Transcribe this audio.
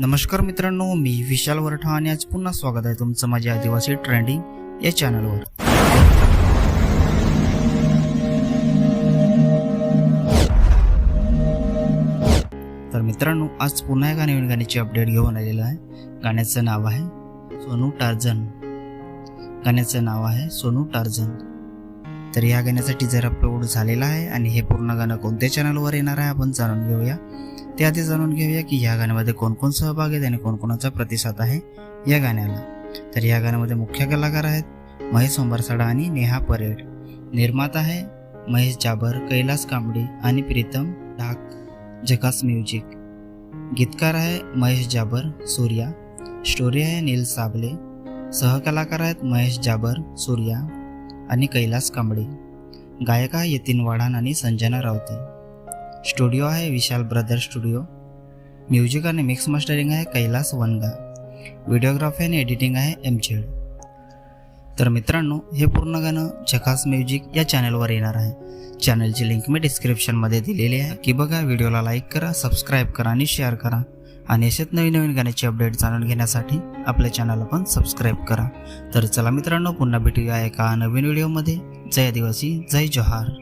नमस्कार मित्रांनो मी विशाल वरठा आणि आज पुन्हा स्वागत आहे तुमचं माझ्या आदिवासी ट्रेंडिंग या चॅनलवर. तर मित्रांनो आज पुन्हा एका नवीन गाण्याची अपडेट घेऊन आलेलं आहे. गाण्याचं नाव आहे सोनू टार्झन गाण्याचं नाव आहे सोनू टार्झन तर या गाण्यासाठी जर अपलोड झालेला आहे आणि हे पूर्ण गाणं कोणत्या चॅनलवर येणार आहे आपण जाणून घेऊया. त्याआधी जाणून घेऊया की या गाण्यामध्ये कोण कोण सहभाग आहेत आणि कोणकोणाचा प्रतिसाद आहे या गाण्याला. तर या गाण्यामध्ये मुख्य कलाकार आहेत महेश सोंबरसाडा आणि नेहा परेड. निर्माता आहे महेश जाबर कैलास कांबडे आणि प्रीतम ढाक जकास म्युझिक. गीतकार आहे महेश जाबर सूर्या. स्टोरी आहे नील साबले. सहकलाकार आहेत महेश जाबर सूर्या आणि कैलास कांबळे गायक आहे यतीन वाढाण आणि संजना रावते. स्टुडिओ आहे विशाल ब्रदर स्टुडिओ. म्युझिक आणि मिक्स मास्टरिंग आहे कैलास वनगा. व्हिडिओग्राफी आणि एडिटिंग आहे एम झेड तर मित्रांनो हे पूर्ण गाणं झकास म्युझिक या चॅनलवर येणार आहे. चॅनलची लिंक मी डिस्क्रिप्शनमध्ये दिलेली आहे. की बघा व्हिडिओला लाईक करा सबस्क्राईब करा आणि शेअर करा. आणि असेच नवीन नवीन गाण्याची अपडेट जाणून घेण्यासाठी आपल्या चॅनलला पण सबस्क्राईब करा. तर चला मित्रांनो पुन्हा भेटूया एका नवीन व्हिडिओमध्ये. जय आदिवासी जय जोहार.